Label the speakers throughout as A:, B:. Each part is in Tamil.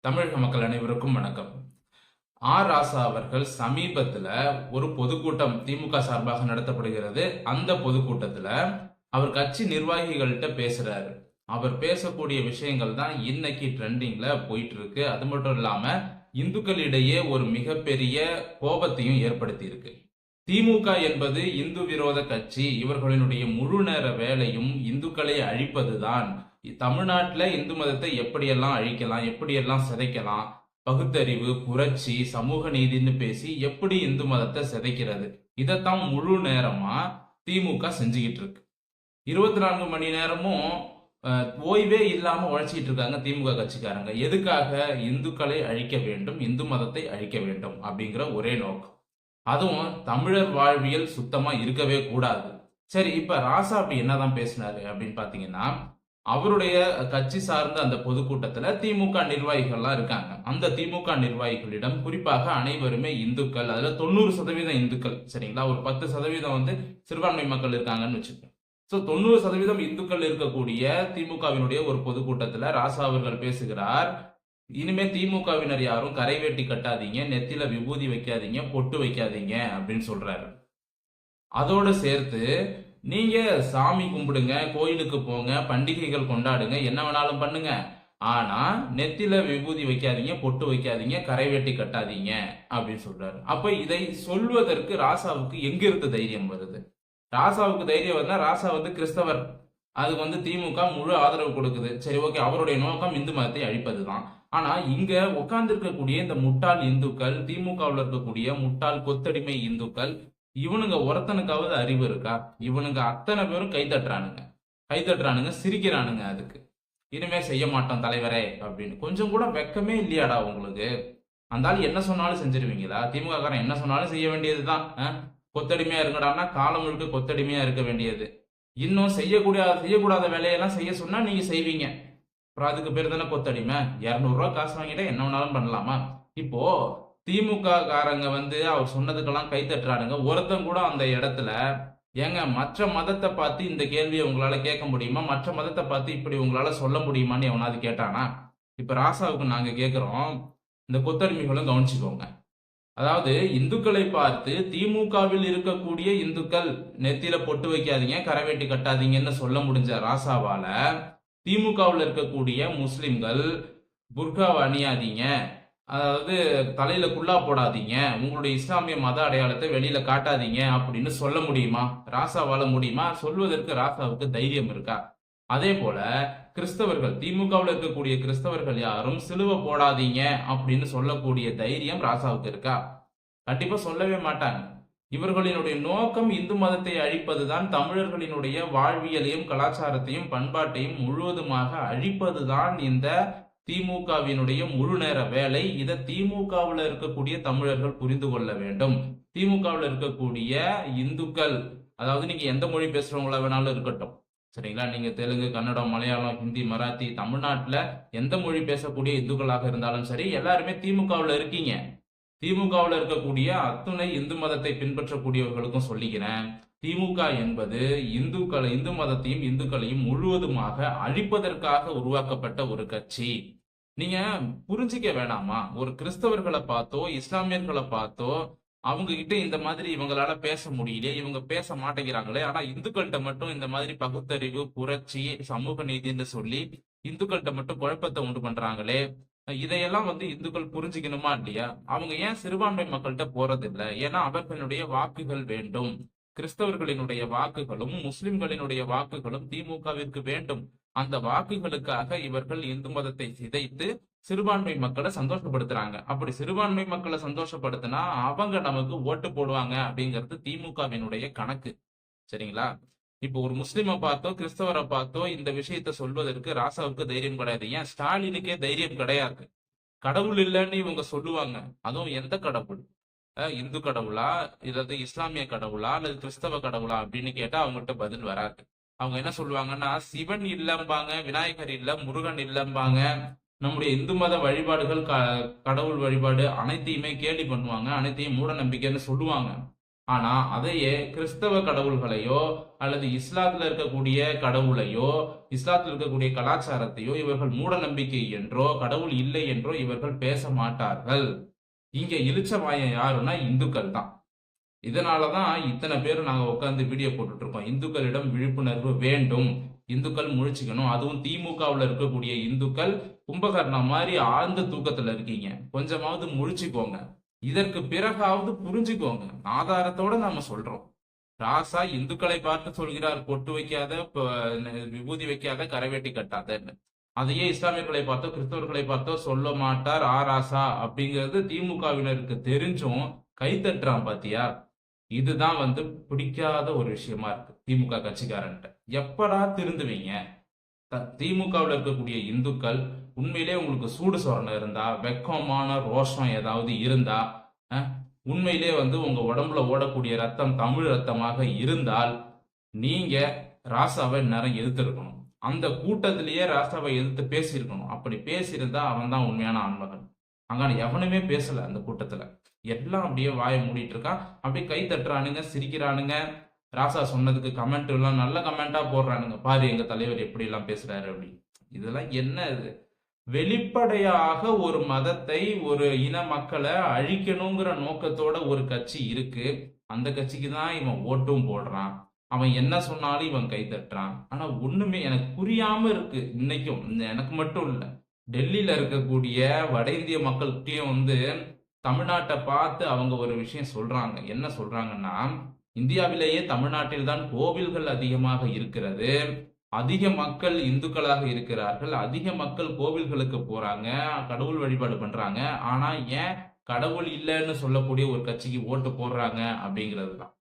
A: தமிழக மக்கள் அனைவருக்கும் வணக்கம். ஆர். ராசா அவர்கள் சமீபத்துல ஒரு பொதுக்கூட்டம் திமுக சார்பாக நடத்தப்படுகிறது. அந்த பொதுக்கூட்டத்துல அவர் கட்சி நிர்வாகிகள்கிட்ட பேசுறாரு. அவர் பேசக்கூடிய விஷயங்கள் தான் இன்னைக்கு ட்ரெண்டிங்ல போயிட்டு இருக்கு அது மட்டும் இல்லாம இந்துக்களிடையே ஒரு மிகப்பெரிய கோபத்தையும் ஏற்படுத்தி இருக்கு திமுக என்பது இந்து விரோத கட்சி. இவர்களினுடைய முழு நேர வேலையும் இந்துக்களை அழிப்பதுதான். தமிழ்நாட்டில் இந்து மதத்தை எப்படியெல்லாம் அழிக்கலாம் எப்படியெல்லாம் சிதைக்கலாம் பகுத்தறிவு புரட்சி சமூக நீதின்னு பேசி எப்படி இந்து மதத்தை சிதைக்கிறது இதைத்தான் முழு நேரமா திமுக செஞ்சுக்கிட்டு இருக்கு. இருபத்தி நான்கு மணி நேரமும் ஓய்வே இல்லாம உழைச்சிட்டு இருக்காங்க திமுக கட்சிக்காரங்க. எதுக்காக இந்துக்களை அழிக்க வேண்டும் இந்து மதத்தை அழிக்க வேண்டும் அப்படிங்கிற ஒரே நோக்கம். அதுவும் தமிழர் வாழ்வியல் சுத்தமா இருக்கவே கூடாது. சரி இப்ப ராசா அப்படி என்னதான் பேசினாரு அப்படின்னு பாத்தீங்கன்னா அவருடைய கட்சி சார்ந்த அந்த பொதுக்கூட்டத்துல திமுக நிர்வாகிகள்லாம் இருக்காங்க. அந்த திமுக நிர்வாகிகளிடம் குறிப்பாக அனைவருமே இந்துக்கள் அதுல தொண்ணூறு சதவீதம் இந்துக்கள் சரிங்களா? ஒரு பத்து சதவீதம் வந்து சிறுபான்மை மக்கள் இருக்காங்கன்னு வச்சுக்கோங்க. ஸோ தொண்ணூறு சதவீதம் இந்துக்கள் இருக்கக்கூடிய திமுகவினுடைய ஒரு பொதுக்கூட்டத்துல ராசா அவர்கள் பேசுகிறார் இனிமே திமுகவினர் யாரும் கரை வெட்டி கட்டாதீங்க நெத்தில விபூதி வைக்காதீங்க பொட்டு வைக்காதீங்க அப்படின்னு சொல்றாரு. அதோடு சேர்த்து நீங்க சாமி கும்பிடுங்க கோயிலுக்கு போங்க பண்டிகைகள் கொண்டாடுங்க என்ன வேணாலும் பண்ணுங்க. ஆனா நெத்தில விபூதி வைக்காதீங்க பொட்டு வைக்காதீங்க கரை வெட்டி கட்டாதீங்க அப்படின்னு சொல்றாரு. அப்ப இதை சொல்வதற்கு ராசாவுக்கு எங்க இருந்து தைரியம் வருது? ராசாவுக்கு தைரியம் வந்தா ராசா வந்து கிறிஸ்தவர். அதுக்கு வந்து திமுக முழு ஆதரவு கொடுக்குது. சரி ஓகே அவருடைய நோக்கம் இந்து மதத்தை அழிப்பதுதான். ஆனா இங்க உட்கார்ந்து இருக்கக்கூடிய இந்த முட்டாள் இந்துக்கள் திமுகவில் இருக்கக்கூடிய முட்டாள் கொத்தடிமை இந்துக்கள் இவனுங்க ஒருத்தனுக்காவது அறிவு இருக்கா? இவனுங்க அத்தனை பேரும் கைதட்டுறானுங்க. கைதட்டுறானுங்க சிரிக்கிறானுங்க அதுக்கு. இனிமே செய்ய மாட்டோம் தலைவரே அப்படின்னு. கொஞ்சம் கூட வெக்கமே இல்லையாடா உங்களுக்கு. அந்த ஆள் என்ன சொன்னாலும் செஞ்சிருவீங்களா? திமுக காரன் என்ன சொன்னாலும் செய்ய வேண்டியதுதான். அஹ்? கொத்தடிமையா இருக்கடான்னா காலம் முழுக்க கொத்தடிமையா இருக்க வேண்டியது. இன்னும் செய்யக்கூடிய செய்யக்கூடாத வேலையெல்லாம் செய்ய சொன்னா நீங்க செய்வீங்க. அப்புறம் அதுக்கு பேர் தானே கொத்தடிமை. இரநூறுவா காசு வாங்கிட்டா என்ன வேணாலும் பண்ணலாமா? இப்போ திமுக காரங்க வந்து அவர் சொன்னதுக்கெல்லாம் கைத்தட்டுறாருங்க ஒருத்தன் கூட அந்த இடத்துல ஏங்க மற்ற மதத்தை பார்த்து இந்த கேள்வியை உங்களால கேட்க முடியுமா? மற்ற மதத்தை பார்த்து இப்படி உங்களால சொல்ல முடியுமான்னு எவனாவது கேட்டானா? இப்ப ராசாவுக்கு நாங்க கேட்குறோம் இந்த கொத்தடிமைகளும் கவனிச்சுக்கோங்க. அதாவது இந்துக்களை பார்த்து திமுகவில் இருக்கக்கூடிய இந்துக்கள் நெத்தியில பொட்டு வைக்காதீங்க கரவேட்டி கட்டாதீங்கன்னு சொல்ல முடிஞ்ச ராசாவால திமுகவில் இருக்கக்கூடிய முஸ்லிம்கள் புர்காவை அணியாதீங்க. அதாவது தலையில குல்லா போடாதீங்க. உங்களுடைய இஸ்லாமிய மத அடையாளத்தை வெளியில காட்டாதீங்க அப்படின்னு சொல்ல முடியுமா? ராசாவால முடியுமா? சொல்வதற்கு ராசாவுக்கு தைரியம் இருக்கா? அதே போல கிறிஸ்தவர்கள் திமுகவில் இருக்கக்கூடிய கிறிஸ்தவர்கள் யாரும் சிலுவை போடாதீங்க அப்படின்னு சொல்லக்கூடிய தைரியம் ராசாவுக்கு இருக்கா? கண்டிப்பா சொல்லவே மாட்டாங்க. இவர்களினுடைய நோக்கம் இந்து மதத்தை அழிப்பதுதான் தமிழர்களினுடைய வாழ்வியலையும் கலாச்சாரத்தையும் பண்பாட்டையும் முழுவதுமாக அழிப்பதுதான் இந்த திமுகவினுடைய முழு நேர வேலை இதை திமுகவில் இருக்கக்கூடிய தமிழர்கள் புரிந்து கொள்ள வேண்டும். திமுகவில் இருக்கக்கூடிய இந்துக்கள் அதாவது நீங்க எந்த மொழி பேசுறவங்களா வேணாலும் இருக்கட்டும். சரிங்களா? நீங்க தெலுங்கு கன்னடம் மலையாளம் ஹிந்தி மராத்தி தமிழ்நாட்டுல எந்த மொழி பேசக்கூடிய இந்துக்களாக இருந்தாலும் சரி எல்லாருமே திமுகவில் இருக்கீங்க. திமுகவில் இருக்கக்கூடிய அத்துணை இந்து மதத்தை பின்பற்றக்கூடியவர்களுக்கும் சொல்லிக்கிறேன். திமுக என்பது இந்துக்களை இந்து மதத்தையும் இந்துக்களையும் முழுவதுமாக அழிப்பதற்காக உருவாக்கப்பட்ட ஒரு கட்சி. நீங்க புரிஞ்சிக்க வேணாமா? ஒரு கிறிஸ்தவர்களை பார்த்தோ இஸ்லாமியர்களை பார்த்தோ அவங்க கிட்ட இந்த மாதிரி இவங்களால பேச முடியலையே இவங்க பேச மாட்டேங்கிறாங்களே ஆனா இந்துக்கள்கிட்ட மட்டும் இந்த மாதிரி பகுத்தறிவு புரட்சி சமூக நீதின்னு சொல்லி இந்துக்கள்கிட்ட மட்டும் குழப்பத்தை உண்டு பண்றாங்களே இதையெல்லாம் வந்து இந்துக்கள் புரிஞ்சுக்கணுமா இல்லையா? அவங்க ஏன் சிறுபான்மை மக்கள்கிட்ட போறது இல்ல ஏன்னா அவர்களுடைய வாக்குகள் வேண்டும். கிறிஸ்தவர்களினுடைய வாக்குகளும் முஸ்லிம்களினுடைய வாக்குகளும் திமுகவிற்கு வேண்டும். அந்த வாக்குகளுக்காக இவர்கள் இந்து மதத்தை சிதைத்து சிறுபான்மை மக்களை சந்தோஷப்படுத்துறாங்க. அப்படி சிறுபான்மை மக்களை சந்தோஷப்படுத்தினா அவங்க நமக்கு ஓட்டு போடுவாங்க அப்படிங்கிறது திமுகவினுடைய கணக்கு. சரிங்களா? இப்போ ஒரு முஸ்லிமை பார்த்தோ கிறிஸ்தவரை பார்த்தோ இந்த விஷயத்த சொல்வதற்கு ராசாவுக்கு தைரியம் கிடையாது. ஏன்? ஸ்டாலினுக்கே தைரியம் கிடையாது. கடவுள் இல்லைன்னு இவங்க சொல்லுவாங்க. அதுவும் எந்த கடவுள்? இந்து கடவுளா? இல்லாத இஸ்லாமிய கடவுளா? அல்லது கிறிஸ்தவ கடவுளா? அப்படின்னு கேட்டா அவங்கள்ட்ட பதில் வராது. அவங்க என்ன சொல்லுவாங்கன்னா சிவன் இல்லம்பாங்க விநாயகர் இல்ல முருகன் இல்லம்பாங்க. நம்முடைய இந்து மத வழிபாடுகள் க கடவுள் வழிபாடு அனைத்தையுமே கேலி பண்ணுவாங்க அனைத்தையும் மூட நம்பிக்கைன்னு சொல்லுவாங்க. ஆனா அதையே கிறிஸ்தவ கடவுள்களையோ அல்லது இஸ்லாத்துல இருக்கக்கூடிய கடவுளையோ இஸ்லாத்தில் இருக்கக்கூடிய கலாச்சாரத்தையோ இவர்கள் மூட நம்பிக்கை என்றோ கடவுள் இல்லை என்றோ இவர்கள் பேச மாட்டார்கள். இங்க இழிச்ச மாயம் யாருன்னா இந்துக்கள் தான் இதனாலதான் இத்தனை பேர் நாங்கள் உட்காந்து வீடியோ போட்டுட்ருக்கோம். இந்துக்களிடம் விழிப்புணர்வு வேண்டும். இந்துக்கள் முழிச்சுக்கணும். அதுவும் திமுகவில் இருக்கக்கூடிய இந்துக்கள் கும்பகர்ணா மாதிரி ஆழ்ந்த தூக்கத்தில் இருக்கீங்க. கொஞ்சமாவது முழிச்சுக்கோங்க. இதற்கு பிறகாவது புரிஞ்சுக்கோங்க. ஆதாரத்தோட நாம சொல்றோம். ராசா இந்துக்களை பார்த்து சொல்கிறார் பொட்டு வைக்காத விபூதி வைக்காத கரைவேட்டி கட்டாதன்னு. அதையே இஸ்லாமியர்களை பார்த்தோ கிறிஸ்தவர்களை பார்த்தோ சொல்ல மாட்டார் ஆ ராசா அப்படிங்கிறது திமுகவினருக்கு தெரிஞ்சும் கைத்தட்டுறான் பாத்தியா? இதுதான் வந்து பிடிக்காத ஒரு விஷயமா இருக்கு திமுக கட்சிக்காரன்ட்ட. எப்படா திருந்துவீங்க? த- இருக்கக்கூடிய இந்துக்கள் உண்மையிலே உங்களுக்கு சூடு சொரணம் இருந்தா வெக்கமான ரோஷம் ஏதாவது இருந்தா உண்மையிலே வந்து உங்க உடம்புல ஓடக்கூடிய ரத்தம் தமிழ் ரத்தமாக இருந்தால் நீங்க ராசாவை நேரம் எதிர்த்திருக்கணும். அந்த கூட்டத்திலேயே ராசாவை எதிர்த்து பேசியிருக்கணும். அப்படி பேசியிருந்தா அவன் தான் உண்மையான ஆண்மகன். அங்கான எவனுமே பேசல அந்த கூட்டத்துல. எல்லாம் அப்படியே வாயை மூடிட்டு இருக்கான் அப்படியே கை தட்டுறானுங்க சிரிக்கிறானுங்க. ராசா சொன்னதுக்கு கமெண்ட் எல்லாம் நல்ல கமெண்டா போடுறானுங்க. பாரு எங்க தலைவர் எப்படி எல்லாம் பேசுறாரு அப்படி இதெல்லாம் என்ன இது? வெளிப்படையாக ஒரு மதத்தை ஒரு இன மக்களை அழிக்கணுங்கிற நோக்கத்தோட ஒரு கட்சி இருக்கு. அந்த கட்சிக்கு தான் இவன் ஓட்டும் போடுறான். அவன் என்ன சொன்னாலும் இவன் கை தட்டுறான். ஆனா ஒண்ணுமே எனக்கு புரியாம இருக்கு. இன்னைக்கும் எனக்கு மட்டும் இல்லை. டெல்லியில இருக்கக்கூடிய வட இந்திய மக்கள்கிட்டயும் வந்து தமிழ்நாட்டை பார்த்து அவங்க ஒரு விஷயம் சொல்றாங்க. என்ன சொல்றாங்கன்னா இந்தியாவிலேயே தமிழ்நாட்டில் தான் கோவில்கள் அதிகமாக இருக்கிறது. அதிக மக்கள் இந்துக்களாக இருக்கிறார்கள். அதிக மக்கள் கோவில்களுக்கு போறாங்க. கடவுள் வழிபாடு பண்றாங்க. ஆனா ஏன் கடவுள் இல்லைன்னு சொல்லக்கூடிய ஒரு கட்சிக்கு ஓட்டு போடுறாங்க அப்படிங்கிறது தான்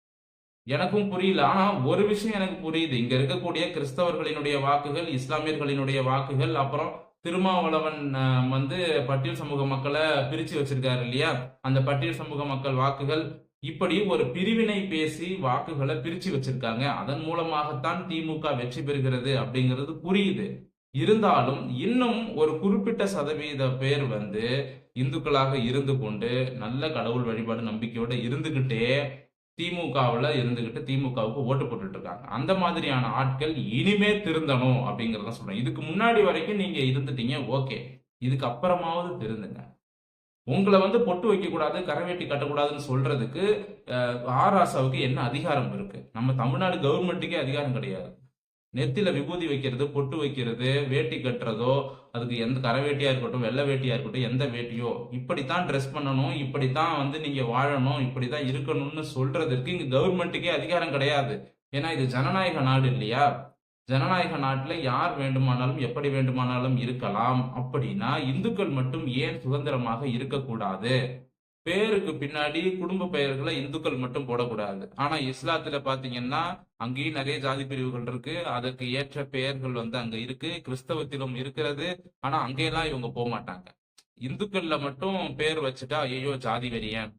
A: எனக்கும் புரியல. ஆனா ஒரு விஷயம் எனக்கு புரியுது. இங்க இருக்கக்கூடிய கிறிஸ்தவர்களினுடைய வாக்குகள் இஸ்லாமியர்களினுடைய வாக்குகள் அப்புறம் திருமாவளவன் வந்து பட்டியல் சமூக மக்களை பிரிச்சு வச்சிருக்காரு இல்லையா? அந்த பட்டியல் சமூக மக்கள் வாக்குகள் இப்படி ஒரு பிரிவினை பேசி வாக்குகளை பிரிச்சு வச்சிருக்காங்க. அதன் மூலமாகத்தான் திமுக வெற்றி பெறுகிறது அப்படிங்கிறது புரியுது. இருந்தாலும் இன்னும் ஒரு குறிப்பிட்ட சதவீத பேர் வந்து இந்துக்களாக இருந்து கொண்டு நல்ல கடவுள் வழிபாடு நம்பிக்கையோட இருந்துகிட்டே திமுகவில் இருந்துக்கிட்டு திமுகவுக்கு ஓட்டு போட்டுட்டு இருக்காங்க அந்த மாதிரியான ஆட்கள் இனிமே திருந்தணும் அப்படிங்கிறத சொல்றேன். இதுக்கு முன்னாடி வரைக்கும் நீங்க இருந்துட்டீங்க ஓகே. இதுக்கு அப்புறமாவது திருந்துங்க. உங்களை வந்து பொட்டு வைக்க கூடாது கரவேட்டி கட்டக்கூடாதுன்னு சொல்றதுக்கு ஆர் ஆசாவுக்கு என்ன அதிகாரம் இருக்கு? நம்ம தமிழ்நாடு கவர்மெண்ட்டுக்கே அதிகாரம் கிடையாது. நெத்தில விபூதி வைக்கிறது பொட்டு வைக்கிறது வேட்டி கட்டுறதோ அதுக்கு எந்த கரவேட்டியா இருக்கட்டும் வெள்ளை வேட்டியா இருக்கட்டும் எந்த வேட்டியோ. இப்படித்தான் ட்ரெஸ் பண்ணணும் இப்படித்தான் வந்து நீங்க வாழணும் இப்படிதான் இருக்கணும்னு சொல்றதுக்கு இங்க கவர்மெண்ட்டுக்கே அதிகாரம் கிடையாது. ஏன்னா இது ஜனநாயக நாடு இல்லையா? ஜனநாயக நாட்டில் யார் வேண்டுமானாலும் எப்படி வேண்டுமானாலும் இருக்கலாம். அப்படின்னா இந்துக்கள் மட்டும் ஏன் சுதந்திரமாக இருக்கக்கூடாது? பேருக்கு பின்னாடி குடும்ப பெயர்களை இந்துக்கள் மட்டும் போடக்கூடாது. ஆனா இஸ்லாத்துல பாத்தீங்கன்னா அங்கேயும் நிறைய ஜாதி பிரிவுகள் இருக்கு. அதற்கு ஏற்ற பெயர்கள் வந்து அங்க இருக்கு. கிறிஸ்தவத்திலும் இருக்கிறது. ஆனா அங்கெல்லாம் இவங்க போக மாட்டாங்க. இந்துக்கள்ல மட்டும் பேர் வச்சுட்டா ஐயோ ஜாதி வெறியன்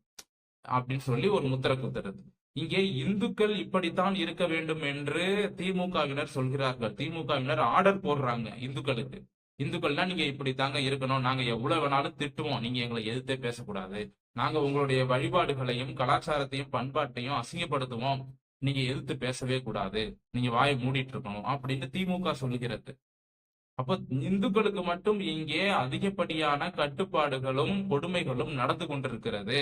A: அப்படின்னு சொல்லி ஒரு முத்திர குத்துறது. இங்கே இந்துக்கள் இப்படித்தான் இருக்க வேண்டும் என்று திமுகவினர் சொல்கிறார்கள். திமுகவினர் ஆர்டர் போடுறாங்க இந்துக்களுக்கு. இந்துக்கள்னா நீங்க இப்படி தாங்க இருக்கணும். நாங்க எவ்வளவு வேணாலும் திட்டுவோம். நீங்க எங்களை எதிர்த்தே பேசக்கூடாது. நாங்க உங்களுடைய வழிபாடுகளையும் கலாச்சாரத்தையும் பண்பாட்டையும் அசிங்கப்படுத்துவோம். நீங்க எதிர்த்து பேசவே கூடாது. நீங்க வாயை மூடிட்டு இருக்கணும் அப்படின்னு திமுக சொல்லுகிறது. அப்ப இந்துக்களுக்கு மட்டும் இங்கே அதிகப்படியான கட்டுப்பாடுகளும் கொடுமைகளும் நடந்து கொண்டிருக்கிறது.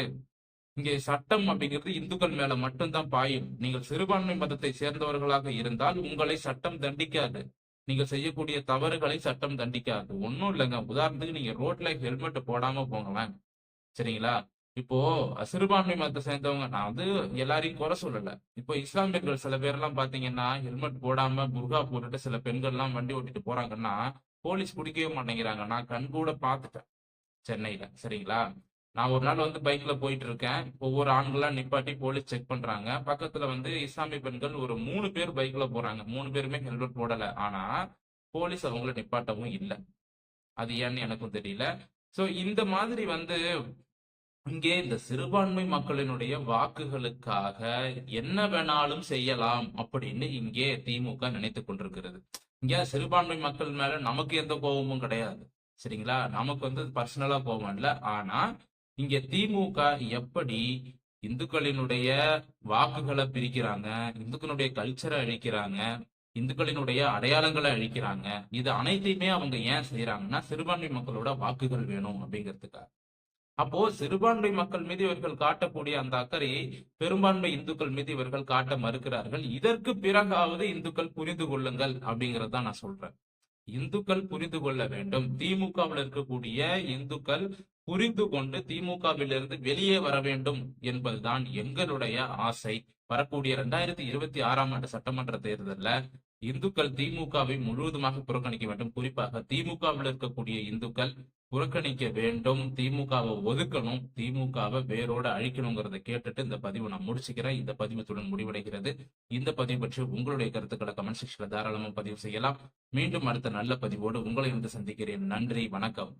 A: இங்கே சட்டம் அப்படிங்கிறது இந்துக்கள் மேல மட்டும்தான் பாயும். நீங்கள் சிறுபான்மை மதத்தை சேர்ந்தவர்களாக இருந்தால் உங்களை சட்டம் தண்டிக்காது. நீங்க செய்யக்கூடிய தவறுகளை சட்டம் தண்டிக்காது. ஒன்றும் இல்லைங்க. உதாரணத்துக்கு நீங்க ரோட்ல ஹெல்மெட் போடாம போங்களேன் சரிங்களா? இப்போ சிறுபான்மை மதத்தை சேர்ந்தவங்க நான் வந்து எல்லாரையும் குறை சொல்லல. இப்போ இஸ்லாமியர்கள் சில பேர்லாம் பாத்தீங்கன்னா ஹெல்மெட் போடாம புர்கா போட்டுட்டு சில எல்லாம் வண்டி ஓட்டிட்டு போறாங்கன்னா போலீஸ் பிடிக்கவே மாட்டேங்கிறாங்க. நான் கண் கூட பாத்துட்டேன் சென்னையில. சரிங்களா? நான் ஒரு நாள் வந்து பைக்ல போயிட்டு இருக்கேன் ஒவ்வொரு ஆண்களா நிப்பாட்டி போலீஸ் செக் பண்றாங்க. பக்கத்துல வந்து இஸ்லாமிய பெண்கள் ஒரு மூணு பேர் பைக்ல போறாங்க. மூணு பேருமே ஹெல்மெட் போடல. ஆனா போலீஸ் அவங்கள நிப்பாட்டவும் இல்லை. அது ஏன்னு எனக்கும் தெரியல. சோ இந்த மாதிரி வந்து இங்கே இந்த சிறுபான்மை மக்களினுடைய வாக்குகளுக்காக என்ன வேணாலும் செய்யலாம் அப்படின்னு இங்கே திமுக நினைத்து கொண்டிருக்கிறது. இங்க சிறுபான்மை மக்கள் மேல நமக்கு எந்த கோபமும் கிடையாது. சரிங்களா? நமக்கு வந்து பர்சனலா கோபம் இல்லை. ஆனா இங்க திமுக எப்படி இந்துக்களினுடைய வாக்குகளை பிரிக்கிறாங்க இந்துக்களுடைய கல்ச்சரை அழிக்கிறாங்க இந்துக்களினுடைய அடையாளங்களை அழிக்கிறாங்க இது அனைத்தையுமே அவங்க ஏன் செய்யறாங்கன்னா சிறுபான்மை மக்களோட வாக்குகள் வேணும் அப்படிங்கிறதுக்காக. அப்போ சிறுபான்மை மக்கள் மீது இவர்கள் காட்டக்கூடிய அந்த அக்கறையை பெரும்பான்மை இந்துக்கள் மீது இவர்கள் காட்ட மறுக்கிறார்கள். இதற்கு பிறகாவது இந்துக்கள் புரிந்து கொள்ளுங்கள் அப்படிங்கறத நான் சொல்றேன். இந்துக்கள் புரிந்து கொள்ள வேண்டும். திமுகவில் இருக்கக்கூடிய இந்துக்கள் புரிந்து கொண்டு திமுகவிலிருந்து வெளியே வர வேண்டும் என்பதுதான் எங்களுடைய ஆசை. வரக்கூடிய இரண்டாயிரத்தி இருபத்தி ஆறாம் ஆண்டு சட்டமன்ற தேர்தலில் இந்துக்கள் திமுகவை முழுவதுமாக புறக்கணிக்க வேண்டும். குறிப்பாக திமுகவில் இருக்கக்கூடிய இந்துக்கள் புறக்கணிக்க வேண்டும். திமுகவை ஒதுக்கணும். திமுகவை வேரோட அழிக்கணுங்கிறத கேட்டுட்டு இந்த பதிவை நான் முடிச்சுக்கிறேன். இந்த பதிவத்துடன் முடிவடைகிறது. இந்த பதிவு பற்றி உங்களுடைய கருத்துக்களை கமெண்ட் செக்ஷன்ல தாராளமா பதிவு செய்யலாம். மீண்டும் அடுத்த நல்ல பதிவோடு உங்களை வந்து சந்திக்கிறேன். நன்றி. வணக்கம்.